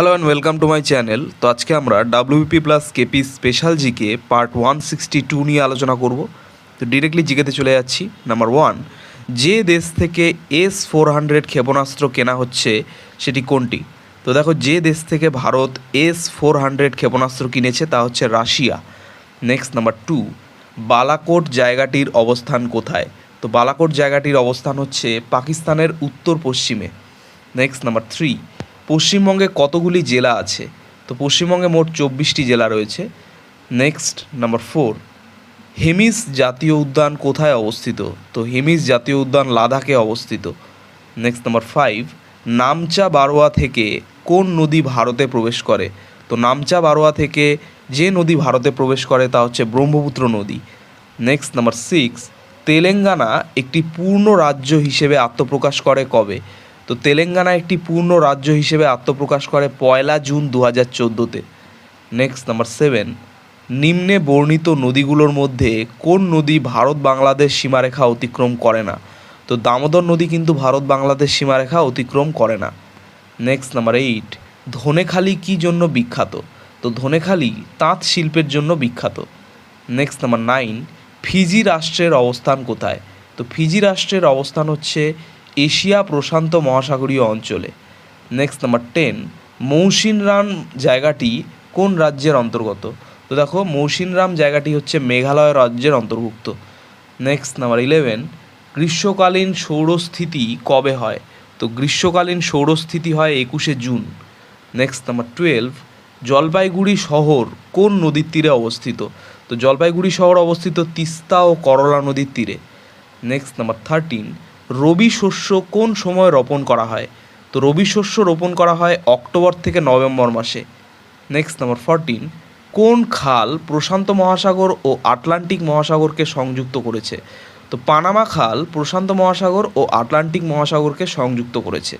Hello and welcome to my channel তো আজকে আমরা WP plus KP special GK part one sixty two নিয়ে আলোচনা করব। তো ডিরেক্টলি জিকেতে চলে যাচ্ছি। নাম্বার ওয়ান যে দেশ থেকে এস ফোর হান্ড্রেড ক্ষেপণাস্ত্র কেনা হচ্ছে, সেটি কোনটি? তো দেখো, যে দেশ থেকে ভারত এস ফোর হান্ড্রেড ক্ষেপণাস্ত্র কিনেছে, তা হচ্ছে Russia. Next number two Balakot জায়গাটির অবস্থান কোথায়? তো বালাকোট জায়গাটির অবস্থান হচ্ছে পাকিস্তানের উত্তর পশ্চিমে। নেক্সট নাম্বার থ্রি পশ্চিমবঙ্গে কতগুলি জেলা আছে? তো পশ্চিমবঙ্গে মোট চব্বিশটি জেলা রয়েছে। নেক্সট নাম্বার ফোর হেমিস জাতীয় উদ্যান কোথায় অবস্থিত? তো হেমিস জাতীয় উদ্যান লাদাখে অবস্থিত। Next number five Namcha Barwa থেকে কোন নদী ভারতে প্রবেশ করে? তো নামচা বারোয়া থেকে যে নদী ভারতে প্রবেশ করে তা হচ্ছে ব্রহ্মপুত্র নদী। নেক্সট নাম্বার সিক্স তেলেঙ্গানা একটি পূর্ণ রাজ্য হিসেবে আত্মপ্রকাশ করে কবে? তো তেলেঙ্গানা একটি পূর্ণ রাজ্য হিসেবে আত্মপ্রকাশ করে পয়লা জুন দু হাজার চোদ্দোতে। নেক্সট নাম্বার সেভেন নিম্নে বর্ণিত নদীগুলোর মধ্যে কোন নদী ভারত বাংলাদেশ সীমারেখা অতিক্রম করে না? তো দামোদর নদী কিন্তু ভারত বাংলাদেশ সীমারেখা অতিক্রম করে না। নেক্সট নাম্বার এইট ধনেখালি কী জন্য বিখ্যাত? তো ধনেখালি তাঁত শিল্পের জন্য বিখ্যাত। নেক্সট নাম্বার নাইন ফিজি রাষ্ট্রের অবস্থান কোথায়? তো ফিজি রাষ্ট্রের অবস্থান হচ্ছে এশিয়া প্রশান্ত মহাসাগরীয় অঞ্চলে। নেক্সট নাম্বার টেন মৌসিনরাম জায়গাটি কোন রাজ্যের অন্তর্গত? তো দেখো, মৌসিনরাম জায়গাটি হচ্ছে মেঘালয় রাজ্যের অন্তর্ভুক্ত। নেক্সট নাম্বার ইলেভেন গ্রীষ্মকালীন সৌরস্থিতি কবে হয়? তো গ্রীষ্মকালীন সৌরস্থিতি হয় একুশে June. Next number twelve Jalpaiguri শহর কোন নদীর তীরে অবস্থিত? তো জলপাইগুড়ি শহর অবস্থিত তিস্তা ও করলা নদীর তীরে। নেক্সট নাম্বার থার্টিন রবি শস্য কোন সময় রোপণ করা হয়? তো রবি শস্য রোপণ করা হয় অক্টোবর থেকে নভেম্বর মাসে। নেক্সট নাম্বার ফরটিন কোন খাল প্রশান্ত মহাসাগর ও আটলান্টিক মহাসাগরকে সংযুক্ত করেছে? তো পানামা খাল প্রশান্ত মহাসাগর ও আটলান্টিক মহাসাগরকে সংযুক্ত করেছে।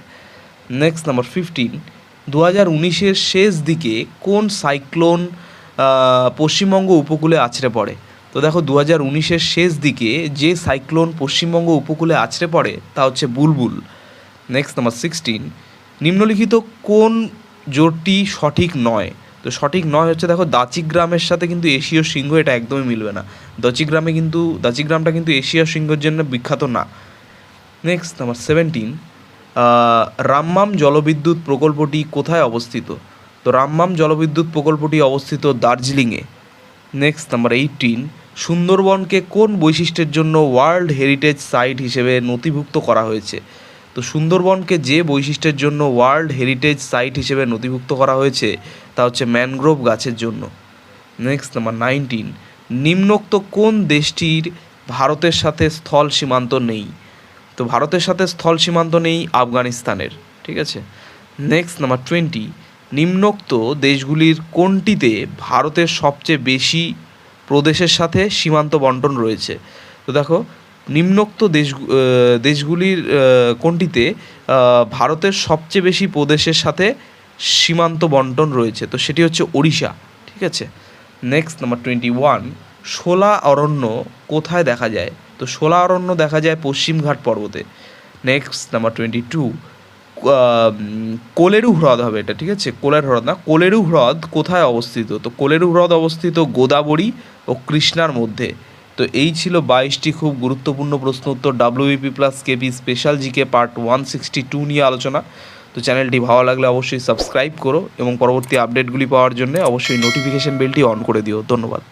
নেক্সট নাম্বার ফিফটিন দু হাজার উনিশের শেষ দিকে কোন সাইক্লোন পশ্চিমবঙ্গ উপকূলে আছড়ে পড়ে? তো দেখো দু হাজার উনিশের শেষ দিকে যে সাইক্লোন পশ্চিমবঙ্গ উপকূলে আছড়ে পড়ে, তা হচ্ছে বুলবুল। নেক্সট নাম্বার সিক্সটিন নিম্নলিখিত কোন জোটটি সঠিক নয়? তো সঠিক নয় হচ্ছে দেখো দাচিগ্রামের সাথে কিন্তু এশীয় সিংহ এটা একদমই মিলবে না। দাচিগ্রামে কিন্তু, দাচিগ্রামটা কিন্তু এশীয় সিংহের জন্য বিখ্যাত না। নেক্সট নাম্বার সেভেন্টিন রামমাম জলবিদ্যুৎ প্রকল্পটি কোথায় অবস্থিত? তো রামমাম জলবিদ্যুৎ প্রকল্পটি অবস্থিত দার্জিলিংয়ে। নেক্সট নাম্বার এইটিন সুন্দরবনকে কোন বৈশিষ্ট্যের জন্য ওয়ার্ল্ড হেরিটেজ সাইট হিসেবে নথিভুক্ত করা হয়েছে? তো সুন্দরবনকে যে বৈশিষ্ট্যের জন্য ওয়ার্ল্ড হেরিটেজ সাইট হিসেবে নথিভুক্ত করা হয়েছে, তা হচ্ছে ম্যানগ্রোভ গাছের জন্য। নেক্সট নাম্বার নাইনটিন নিম্নোক্ত কোন দেশটির ভারতের সাথে স্থল সীমান্ত নেই? তো ভারতের সাথে স্থল সীমান্ত নেই আফগানিস্তানের, ঠিক আছে? নেক্সট নাম্বার টোয়েন্টি নিম্নোক্ত দেশগুলির কোনটিতে ভারতের সবচেয়ে বেশি প্রদেশের সাথে সীমান্ত বন্টন রয়েছে। তো দেখো, নিম্নোক্ত দেশ দেশগুলির কোনটিতে ভারতের সবচেয়ে বেশি প্রদেশের সাথে সীমান্ত বন্টন রয়েছে? তো সেটি হচ্ছে ওড়িশা, ঠিক আছে? Next number twenty one shola অরণ্য কোথায় দেখা যায়? তো শোলা অরণ্য দেখা যায় পশ্চিমঘাট পর্বতে। Next number twenty two Kolleru হ্রদ হবে এটা, ঠিক আছে? কোলের হ্রদ না, কোলেরু হ্রদ কোথায় অবস্থিত? তো কোলেরু হ্রদ অবস্থিত গোদাবরী ও কৃষ্ণার মধ্যে। তো এই ছিল বাইশটি খুব গুরুত্বপূর্ণ প্রশ্ন উত্তর WBP plus KP special GK part one sixty two নিয়ে আলোচনা। তো চ্যানেলটি ভালো লাগলে অবশ্যই সাবস্ক্রাইব করো এবং পরবর্তী আপডেটগুলি পাওয়ার জন্য অবশ্যই নোটিফিকেশন বেলটি অন করে দিও। ধন্যবাদ।